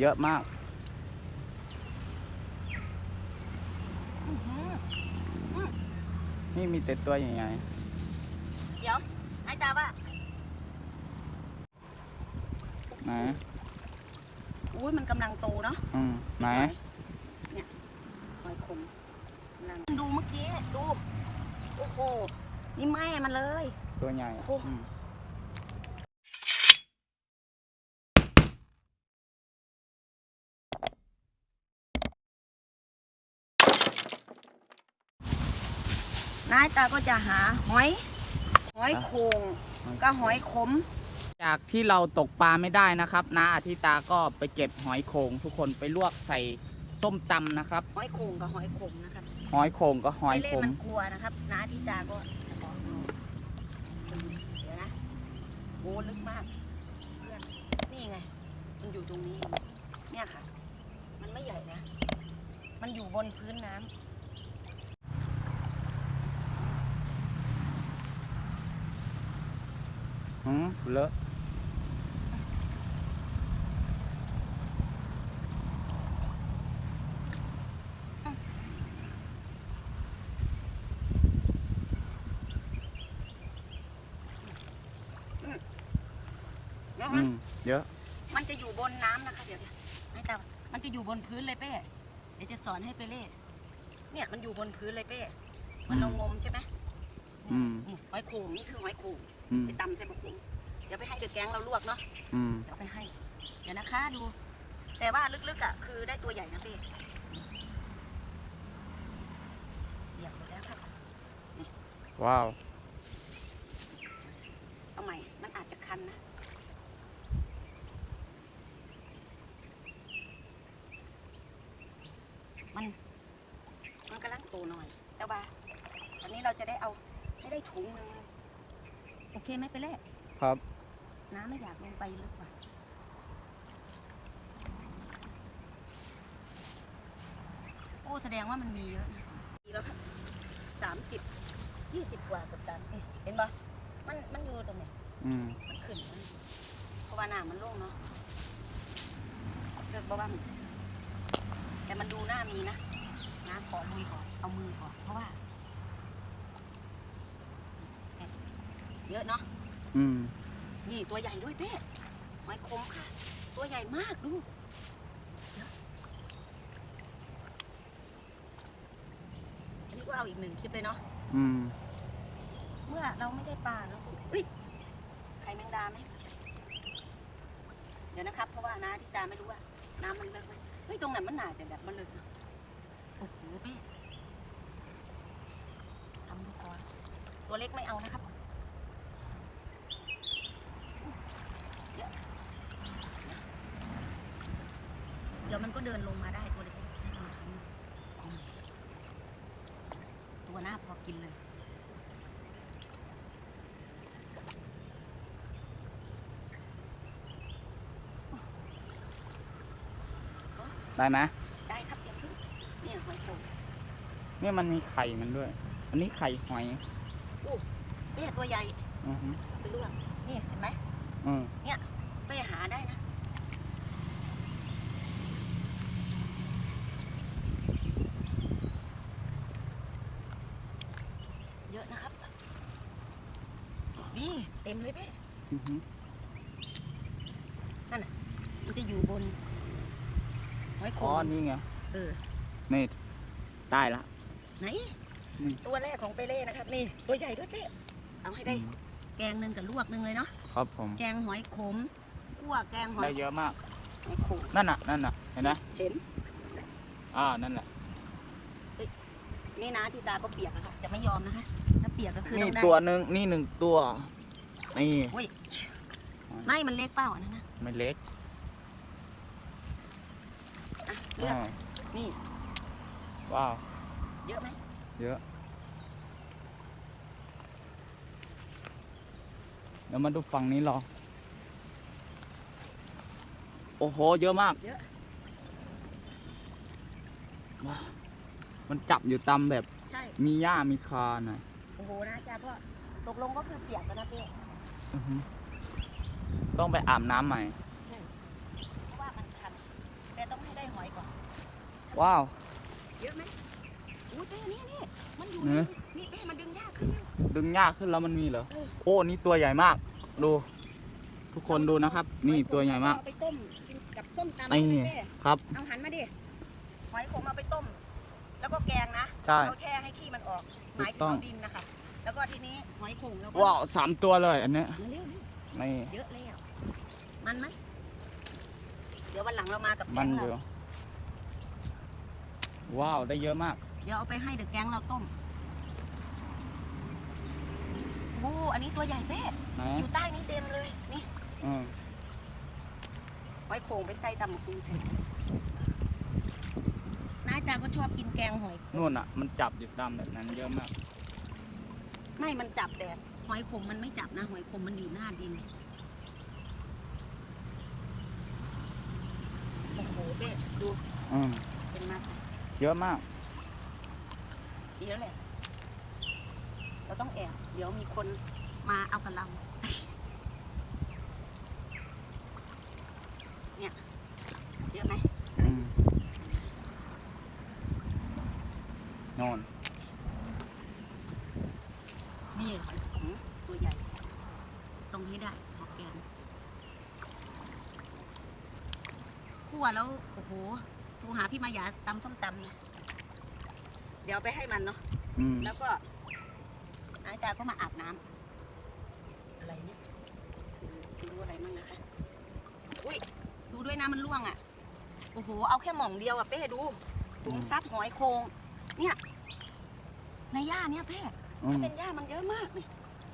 เยอะมากอื้อหือนี่มีแต่ตัวใหญ่เดี๋ยวไอ้ตาว่าๆไหนอุ้ยมันกำลังโตเนาะอืมไหนเนี่ยหอยขมกำลังดูเมื่อกี้ ดู โอ้โห นี่แม่มันเลย ตัวใหญ่ โอ้ อืม นายตาก็จะหาหอย หอยโขงก็หอยขม จากที่เราตกปลาไม่ได้นะครับนาอาทิตาก็ไปเก็บหอยโขงทุกคนไปลวกใส่ส้มตำนะครับ หอยโขงกับหอยขมนะครับหอยโขงก็หอยไม่เล่ขนมมันกลัวนะครับน้าที่ตาก็จะบอกเอาเดี๋ยวนะโอ้ลึกมากเพื่อนนี่ไงมันอยู่ตรงนี้ เนี่ยค่ะ มันไม่ใหญ่นะ มันอยู่บนพื้นน้ำ อืมเลอะนะอืฮะมเยอะ มันจะอยู่บนน้ำนะคะ เดี๋ยวเดี๋ยวไม่ตามันจะอยู่บนพื้นเลยเป้เดี๋ยวจะสอนให้ไปเล่เนี่ยมันอยู่บนพื้นเลยเป้มันเรางมใช่ไหมอืม นี่หอยโขงนี่คือหอยโขงอืม ไปตำใส่บะโขงเดี๋ยวไปให้เดอะแก๊งเราลวกเนาะอืมเดี๋ยวไปให้ เดี๋ยวนะคะดู แต่ว่าลึกๆอะคือได้ตัวใหญ่นะพี่เดี๋ยวหมดแล้วครับว้าว เอาใหม่ มันอาจจะคันนะมันมันกำลังโตหน่อย แต่ว่าวันนี้เราจะได้เอาไม่ได้ถุงหนึ่ง โอเคไหมไปเล่ครับ น้ำไม่อยากลงไปลึกกว่าโอ้แสดงว่ามันมีเยอะนะดีแล้วครับสามสิบยี่สิบกว่ากับตันนี่เห็นปะมันมันอยู่ตรงไหนอืมมันขึ้นมันเพราะว่าน้ำมันโล่งเนาะเลือกบ่บ้างแต่มันดูหน้ามีนะน้ำขอลุยก่อนเอามือก่อนเพราะว่าเนี่ย เยอะเนาะอืมนี่ตัวใหญ่ด้วยเป้หอยคมค่ะ ตัวใหญ่มากดูเดี๋ยวอันนี้ก็เอาอีกหนึ่งคลิปเลยเนาะอืมเมื่อเราไม่ได้ปลาแล้วก็อุ้ยไข่แมงดาไหมไม่ใช่เดี๋ยวนะครับ เพราะว่าน้าที่ตาไม่รู้ว่า น้ำมันเลิกไหมเฮ้ยตรงไหนมันหนาแต่แบบมันเลิกเนอะโอ้โหเป้ทำดูก่อนตัวเล็กไม่เอานะครับ เดี๋ยวมันก็เดินลงมาได้ตัวเล็กๆให้มันทำตัวหน้าพอกินเลย ได้ไหมได้ครับเดี๋ยวพึ่งเนี่ยหอยโขงเนี่ยมันมีไข่มันด้วย อันนี้ไข่หอยเป้ตัวใหญ่อือฮึไปลวกนี่เห็นไหมอืมเป้หาได้นะเยอะนะครับ นี่เต็มเลยเป้อือฮึมันจะอยู่บน หอยโขอ๋องนี่ไง เออนี่ได้ละ ไหนนี่ ตัวแรกของเปเล่นะครับนี่ตัวใหญ่ด้วยเป้เอาให้ได้อืมแกงหนึ่งกับลวกหนึ่งเลยเนาะครับผม แกงหอยขมคั่วแกงหอได้ยเยอะมาก หอยขมนั่นน่ะ นั่นน่ะ เห็นไหมเห็นอ่า นั่นแหละ นี่นะที่ตาก็เปียกนะครับจะไม่ยอมนะคะถ้าเปียกก็คือนี่ต้องได้ตัวหนึ่งนี่หนึ่งตัว นี่อุ้ยไม่มันเล็กเปล่าอันนั้นนะไม่เล็ก อะเลือกอ่านี่ว้าว เยอะไหมเยอะ เดี๋ยวมาดูฝั่งนี้รอโอ้โห เยอะมาก เยอะว้าวมันจับอยู่ตามแบบใช่มีหญ้ามีคาหน่อยโอ้โหนะจ๊ะพ่อตกลงก็คือเปียกแล้วนะเป้อือฮึต้องไปอาบน้ำใหม่ใช่เพราะว่ามันคัน ว้าว เยอะไหมอู้เต้นี่นี่มันอยู่เนนี่อะนี่เต้มันดึงยากขึ้นเร็วดึงยากขึ้นแล้วมันมีเหรอเออโอ้นี่ตัวใหญ่มาก ดู ทุกคนดูนะครับ นี่ตัวใหญ่มาก เอาไปต้มกินกับส้มตำนี่ใช่ไหมเต้ครับ เอาหันมาดิหอยขมเอาไปต้ม แล้วก็แกงนะใช่เอาแช่ให้ขี้มันออกหมายถึถูกต้งอง เอาดินนะคะแล้วก็ทีนี้หอยขมแล้วก็ว้าวสามตัวเลยอันเนี้ยมาเร็วนี่ๆเยอะแล้วมันไหมเดี๋ยววันหลังเรามากับแกมันงอเรายู่ ว้าว ได้เยอะมาก เดี๋ยวเอาไปให้เดอะแกงเราต้มโอ้อันนี้ตัวใหญ่เป๊ะไหนอยู่ใต้นี้เต็มเลยนี่อืมหอยโขงไปใส่ตำบักหุ่งเสร็จน้าจาก็ชอบกินแกงหอยโขงนู่นอะ มันจับอยู่ตามแบบนั้นเยอะมาก ไม่มันจับแต่หอยขมมันไม่จับนะ หอยขมมันอยู่หน้าดิน โอ้โหเป๊ะดู อืมเป็นมาก เยอะมากเยอะแหละ เราต้องแอบ เดี๋ยวมีคนมาเอากับเรา เนี่ย เยอะไหมอืมนอน นี่หอยขมตัวใหญ่ต้องให้ได้พอแกนคั่วแล้ว โอ้โห โทรหา พี่มายาตำส้มตำนะเดี๋ยวเอาไปให้มันเนาะอืมแล้วก็อาจารย์ก็มาอาบน้ำอะไรเนี่ยดูดูอะไรมั่งนะคะอุ้ยดูด้วยนะมันร่วงอะโอ้โหเอาแค่หม่องเดียวอะเป้ดูถุงซับหอยโครงเนี่ยในหญ้าเนี่ยเป้อืมเป็นหญ้ามันเยอะมากนี่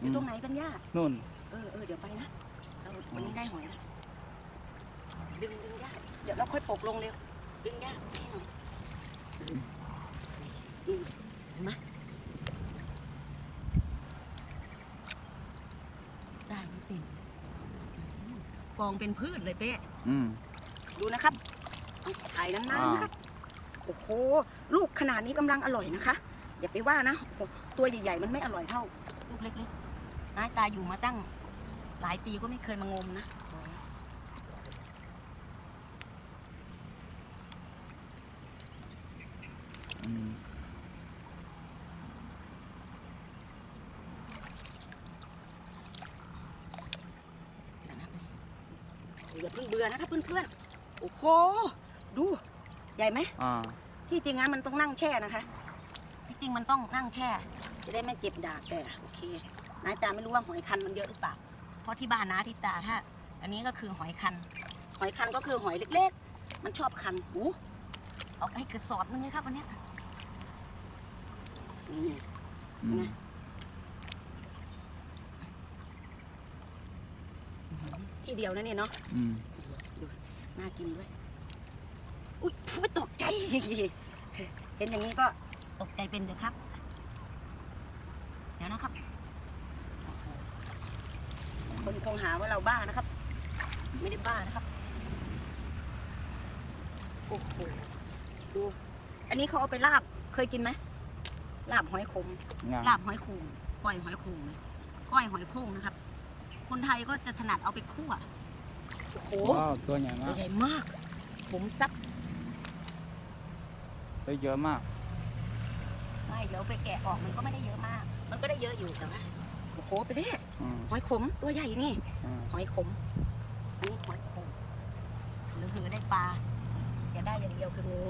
อยู่ตรงไหนเป็นหญ้า นู่น เออเออเดี๋ยวไปนะ เราวันนี้ได้หอยนะดึงดึงหญ้าเดี๋ยวเราค่อยปกลงเร็ว ดึงหญ้าให้หน่อยอืมเห็นไหมได้ไม่เต็มอืมกองเป็นพืชเลยเป้อืม ดูนะครับถ่ายนานๆอ่านะครับ โอ้โห ลูกขนาดนี้กำลังอร่อยนะคะ อย่าไปว่านะโอ้โหตัวใหญ่ๆ มันไม่อร่อยเท่า ลูกเล็กๆนายตาอยู่มาตั้ง หลายปีก็ไม่เคยมางมนะ อืม เดี๋ยวนะอย่าเพิ่งเบื่อนะครับเพื่อนๆ โอ้โห ดู ใหญ่ไหม อ่าที่จริงงั้นมันต้องนั่งแช่นะคะ ที่จริงมันต้องนั่งแช่ จะได้ไม่เจ็บดาบแต่โอเคนายตาไม่รู้ว่าหอยคันมันเยอะหรือเปล่า เพราะที่บ้านนะที่ตาถ้า อันนี้ก็คือหอยคัน หอยคันก็คือหอยเล็กๆ มันชอบคันหูเอาไปกระสอบนึงเลยครับวันเนี้ยนี่ อืม ที่เดียวนะเนี่ยเนาะอืมน่ากินด้วย อุ๊ยพูดตกใจ เห็นอย่างนี้ก็ตกใจเป็นเลยครับ เดี๋ยวนะครับ คนคงหาว่าเราบ้านะครับ ไม่ได้บ้านะครับ โอ้โห ดู อันนี้เขาเอาไปลาบ เคยกินไหมลาบหอยขมงามลาบหอยโขงก้อยหอยโขงนะก้อยหอยโขงนะครับ คนไทยก็จะถนัดเอาไปคั่วโอ้โหว้าวตัวใหญ่ตัมาวกใหญ่มาก ผมซับได้เยอะมาก ไม่เดี๋ยวไปแกะออกมันก็ไม่ได้เยอะมาก มันก็ได้เยอะอยู่แต่ว่าโอ้โหไปเด้อืมหอยขมตัวใหญ่นี่อ่าหอยขมอันนี้หอยขมหรือคือได้ปลาอย่าได้อย่างเดียวคืองู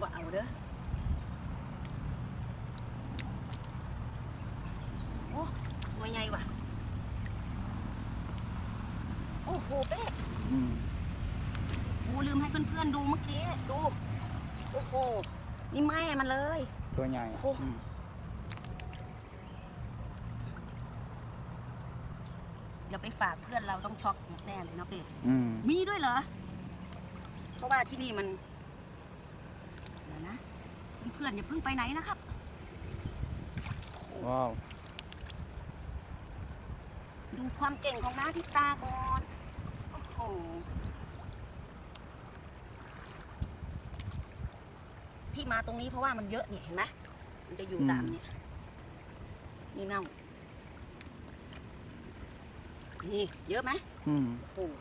ว่าเอาเด้อ โอ้ตัวใหญ่ว่ะ โอ้โหเป๊ะอืมกูลืมให้เพื่อนๆดูเมื่อกี้ ดู โอ้โห นี่แม่มันเลย ตัวใหญ่โอ้ อืมเดี๋ยวไปฝากเพื่อนเราต้องช็อกแน่เลยเนาะเป๊อืมมีด้วยเหรอ เพราะว่าที่นี่มันเดี๋ยวนะ เพื่อนๆอย่าเพิ่งไปไหนนะครับ ว้าว ดูความเก่งของน้าทิตาก่อนโอ้โห ที่มาตรงนี้เพราะว่ามันเยอะเนี่ยเห็นไหมมันจะอยู่ตามเนี่ย นี่เน่า นี่ เยอะไหมอืมโอ้โห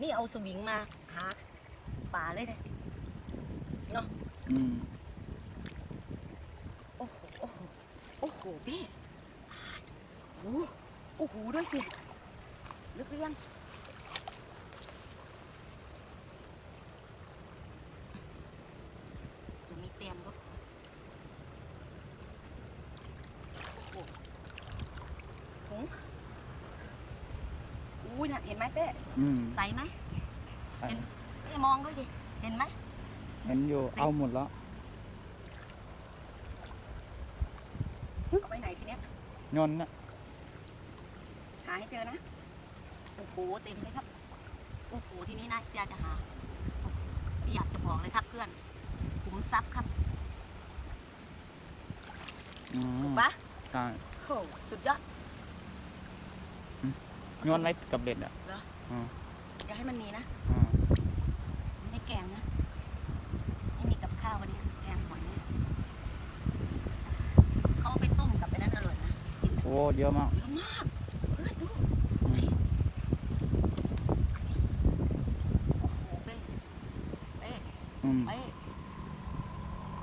นี่เอาสวิงมาหาป่าเลยเลยเนาะ อืม โอ้โห โอ้โห โอ้โหเบ้โอ้โหโอ้โหด้วยสิ ลึกหรือยังเดี๋ยวมีเตรียมก็พอโอ้โหถุงอุ้ยน่ะเห็นไหมเป้อืมใสไหมใส่เป้มองด้วยดิ เห็นไหมเห็นอยู่ เอาหมดแล้ว เอาไปไหนทีเนี้ย ยนต์นะหาให้เจอนะ โอ้โห เต็มเลยครับ โอ้โห ทีนี้นะอยากจะหาไม่อยากจะบอกเลยครับเพื่อนขุมทรัพย์ครับอืมปะใช่โอ้โหสุดยอดยนต์ไว้กับเบ็ดอะอย่าให้มันมีนะอ่าไม่แกงนะไม่มีกับข้าววันนี้แกงหอยเนี่ยเขาเอาไปต้มกับไปนั่นอร่อยนะกินแบบโอ้เยอะมากเยอะมาก เพื่อนดู อืม โอ้โหเป้เป้ อืมเป้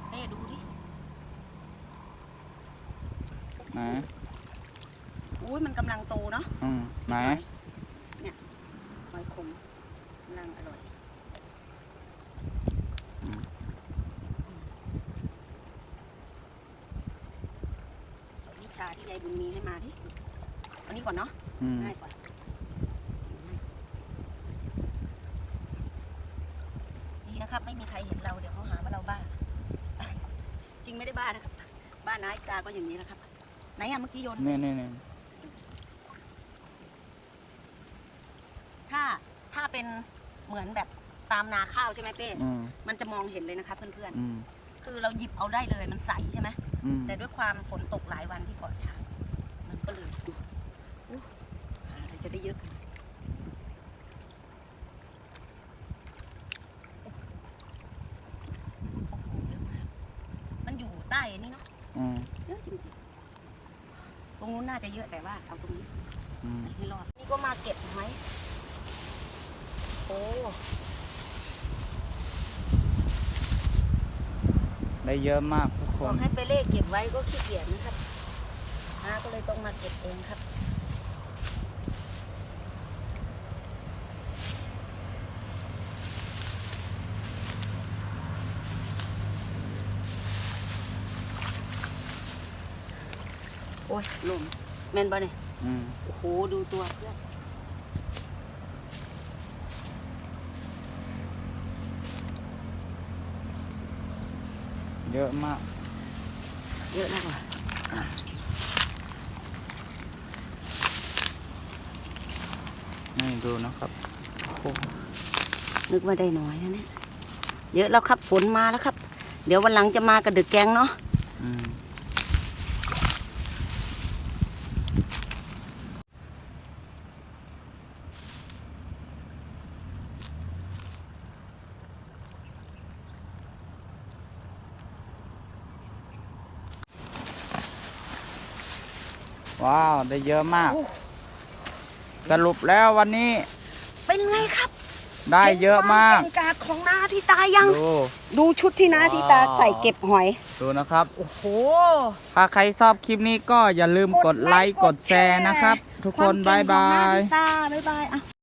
เป้ดูดิ ไหนอุ้ยมันกำลังโตเนาะอืมไหนเนี่ยหอยขมกำลังอร่อยอืมเอาวิชาที่ยายบุญมีให้มาดิเอานี้ก่อนเนาะ อืม ง่ายกว่าดีนะครับ ไม่มีใครเห็นเราเดี๋ยวเขาหาว่าเราบ้า จริงไม่ได้บ้านะครับ บ้านนายตาก็อย่างนี้แหละครับ ไหนอะเมื่อกี้โยนนี่นี่นี่ถ้าถ้าเป็นเหมือนแบบตามนาข้าวใช่ไหมเป้ อืมมันจะมองเห็นเลยนะครับเพื่อนอืมๆ คือเราหยิบเอาได้เลยมันใสใช่ไหม อืมแต่ด้วยความฝนตกหลายวันที่เกาะช้างมันก็เลยดูอู้หาอะไรจะได้เยอะขนาดนี้โอ้โหเยอะมากมัน อยู่ใต้อันนี้เนาะอืมเยอะจริงๆตรงนู้นน่าจะเยอะแต่ว่าเอาตรงนี้อืมให้รอดนี่ก็มาเก็บหอยโอ้ได้เยอะมากทุกคบอน กให้ไปเล่เก็บไว้ก็ขี้เกียจนะครับน้าก็เลยต้องมาเก็บเองครับ โอ้ยลมแม่นบ่เนี่ยอืมโอ้โหดูตัวเพื่อนเยอะมาก เยอะนะกว่านี่ดูนะครับโอ้โหนึกว่าได้น้อยนะเนี่ยเยอะแล้วครับฝนมาแล้วครับ เดี๋ยววันหลังจะมากระดึกแกงเนาะอืม ว้าว ได้เยอะมากโอ้สรุปแล้ววันนี้เป็นไงครับได้เยอะมากเห็นควเก่งกาจของนาที่ตายัง ดู ดูชุดที่นาที่ตาใส่เก็บหอย ดูนะครับ โอ้โหถ้าใครชอบคลิปนี้ก็อย่าลืมกดไลค์กดแชร์นะครับ ทุกคนวมบายเก่งของบาหน้ายที่ตาบ๊ายบายอะ